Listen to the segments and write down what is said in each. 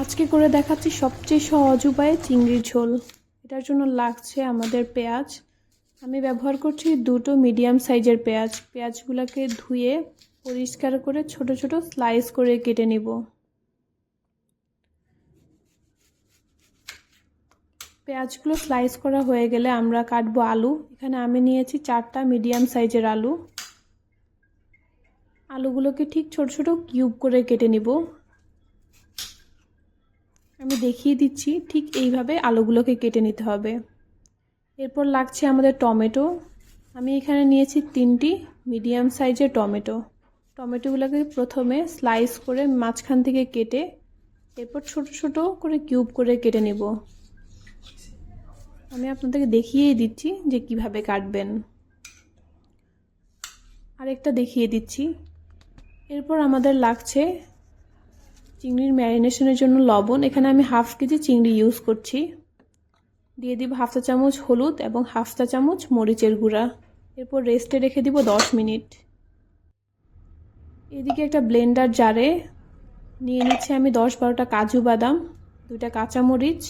আজকে করে দেখাচ্ছি সবচেয়ে সহজ উপায়ে চিংড়ির ঝোল। এটার জন্য লাগছে আমাদের পেঁয়াজ। আমি ব্যবহার করছি দুটো মিডিয়াম সাইজের পেঁয়াজ। পেঁয়াজগুলোকে ধুয়ে পরিষ্কার করে ছোট ছোট স্লাইস করে কেটে নিব। পেঁয়াজগুলো স্লাইস করা হয়ে গেলে আমরা কাটবো আলু। এখানে আমি নিয়েছি চারটা মিডিয়াম সাইজের আলু। আলুগুলোকে ঠিক ছোট ছোট কিউব করে কেটে নিব। আমি দেখিয়ে দিচ্ছি, ঠিক এইভাবে আলুগুলোকে কেটে নিতে হবে। এরপর লাগছে আমাদের টমেটো। আমি এখানে নিয়েছি তিনটি মিডিয়াম সাইজের টমেটো। টমেটোগুলোকে প্রথমে স্লাইস করে মাঝখান থেকে কেটে, এরপর ছোট ছোট করে কিউব করে কেটে নেব। আমি আপনাদেরকে দেখিয়েই দিচ্ছি যে কীভাবে কাটবেন। আরেকটা দেখিয়ে দিচ্ছি। এরপর আমাদের লাগছে চিংড়ির ম্যারিনেশনের জন্য লবণ। এখানে আমি হাফ কেজি চিংড়ি ইউজ করছি। দিয়ে দিব হাফ চা চামচ হলুদ এবং হাফ চা চামচ মরিচের গুঁড়া। এরপর রেস্টে রেখে দিব দশ মিনিট। এদিকে একটা ব্লেন্ডার জারে নিয়ে নিচ্ছি আমি দশ বারোটা কাজু বাদাম, দুইটা কাঁচামরিচ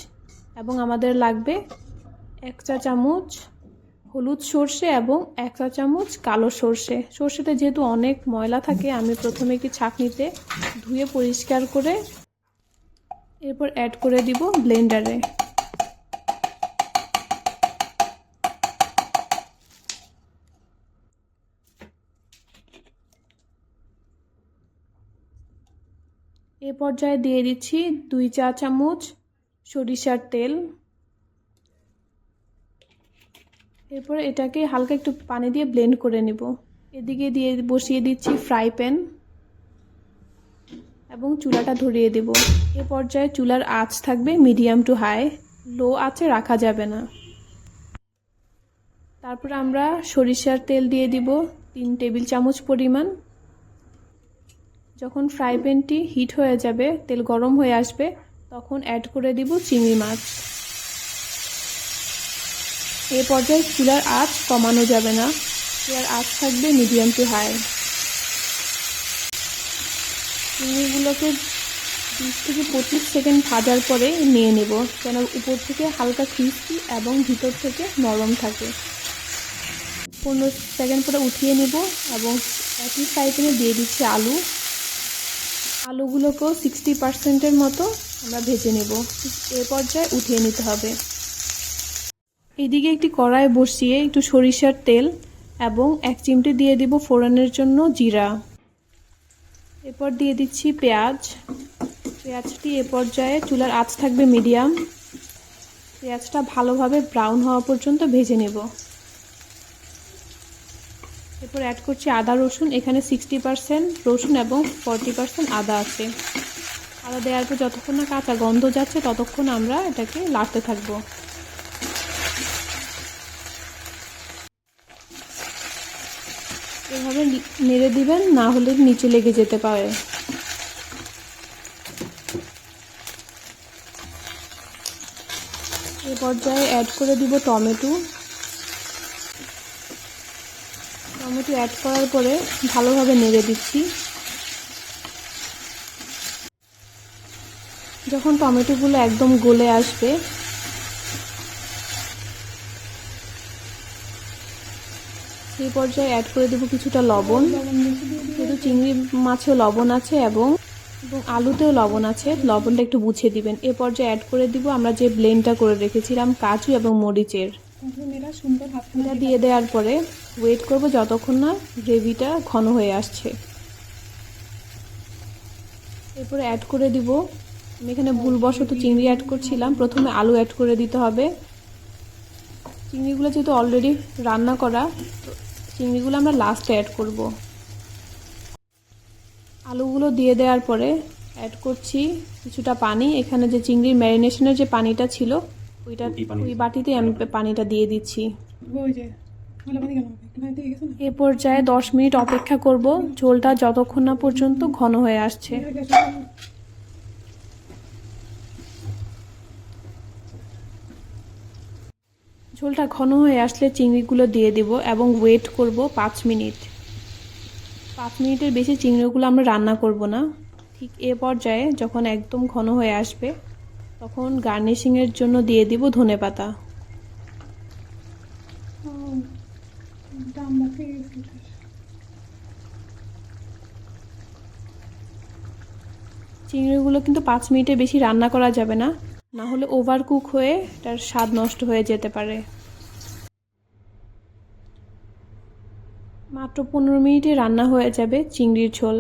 এবং আমাদের লাগবে এক চা চামচ হলুদ সর্ষে এবং এক চা চামচ কালো সর্ষে। সর্ষেটা যেহেতু অনেক ময়লা থাকে, আমি প্রথমে একটি ছাঁকনিতে ধুয়ে পরিষ্কার করে এরপর অ্যাড করে দিব ব্লেন্ডারে এ পর্যায়ে দিয়ে দিচ্ছি দুই চা চামচ সরিষার তেল। এরপর এটাকে হালকা একটু পানি দিয়ে ব্লেন্ড করে নেব। এদিকে দিয়ে বসিয়ে দিচ্ছি ফ্রাই প্যান এবং চুলাটা ধরিয়ে দেব। এ পর্যায়ে চুলার আঁচ থাকবে মিডিয়াম টু হাই লো আঁচে রাখা যাবে না। তারপর আমরা সরিষার তেল দিয়ে দিব তিন টেবিল চামচ পরিমাণ। যখন ফ্রাই প্যানটি হিট হয়ে যাবে, তেল গরম হয়ে আসবে, তখন অ্যাড করে দিব চিংড়ি মাছ। এ পর্যায়ে চুলার আঁচ কমানো যাবে না। চুলার আঁচ থাকবে মিডিয়াম টু হাই। চিংড়িগুলোকে বিশ থেকে পঁচিশ সেকেন্ড ভাজার পরে নিয়ে নেব, যেন উপর থেকে হালকা ক্রিস্পি এবং ভিতর থেকে নরম থাকে। পনেরো সেকেন্ড পরে উঠিয়ে নেব এবং একই সাইজে দিয়ে দিচ্ছি আলু। আলুগুলোকেও সিক্সটি পার্সেন্টের মতো আমরা ভেজে নেব। এ পর্যায়ে উঠিয়ে নিতে হবে। এদিকে একটি কড়াই বসিয়ে একটু সরিষার তেল এবং এক চিমটি দিয়ে দিব ফোড়নের জন্য জিরা। এরপর দিয়ে দিচ্ছি পেঁয়াজ। পেঁয়াজটি এ পর্যায়ে চুলার আঁচ থাকবে মিডিয়াম। পেঁয়াজটা ভালোভাবে ব্রাউন হওয়া পর্যন্ত ভেজে নেব। এরপর অ্যাড করছি আদা, রসুন। এখানে সিক্সটি পারসেন্ট রসুন এবং ফর্টি পারসেন্ট আদা আছে। আদা দেওয়ার পর যতক্ষণ না কাঁচা গন্ধ যাচ্ছে, ততক্ষণ আমরা এটাকে লাড়তে থাকব। নেড়ে দিবেন, না হলে নিচে লেগে যেতে পারে। এ পর্যায়ে অ্যাড করে দিব টমেটো। টমেটো অ্যাড করার পরে ভালোভাবে নেড়ে দিচ্ছি। যখন টমেটোগুলো একদম গলে আসবে সেই পর্যায়ে অ্যাড করে দেবো কিছুটা লবণ। যেহেতু চিংড়ি মাছেও লবণ আছে এবং এবং আলুতেও লবণ আছে, লবণটা একটু বুঝিয়ে দিবেন। এ পর্যায়ে অ্যাড করে দিব আমরা যে ব্লেন্ডটা করে রেখেছিলাম, কাজু এবং মরিচের। এটা দিয়ে দেওয়ার পরে ওয়েট করব যতক্ষণ না গ্রেভিটা ঘন হয়ে আসছে। এরপরে অ্যাড করে দিব, আমি এখানে ভুলবশত চিংড়ি অ্যাড করছিলাম। প্রথমে আলু অ্যাড করে দিতে হবে। চিংড়িগুলো যেহেতু অলরেডি রান্না করা চিংড়িগুলো আমরা লাস্টে অ্যাড করব। আলুগুলো দিয়ে দেওয়ার পরে অ্যাড করছি কিছুটা পানি। এখানে যে চিংড়ির ম্যারিনেশনের যে পানিটা ছিল ওইটা ওই বাটিতে আমি পানিটা দিয়ে দিচ্ছি। এ পর্যায়ে দশ মিনিট অপেক্ষা করব। ঝোলটা যতক্ষণ না পর্যন্ত ঘন হয়ে আসছে। ঝোলটা ঘন হয়ে আসলে চিংড়িগুলো দিয়ে দেব এবং ওয়েট করব পাঁচ মিনিট। পাঁচ মিনিটের বেশি চিংড়িগুলো আমরা রান্না করব না। ঠিক এ পর্যায়ে যখন একদম ঘন হয়ে আসবে, তখন গার্নিশিংয়ের জন্য দিয়ে দিব ধনে পাতা। চিংড়িগুলো কিন্তু পাঁচ মিনিটের বেশি রান্না করা যাবে না। না হলে ওভার কুক হয়ে তার স্বাদ নষ্ট হয়ে যেতে পারে। মাত্র পনেরো মিনিটে রান্না হয়ে যাবে চিংড়ির ঝোল।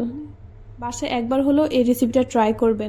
বাসায় একবার হলেও এই রেসিপিটা ট্রাই করবেন।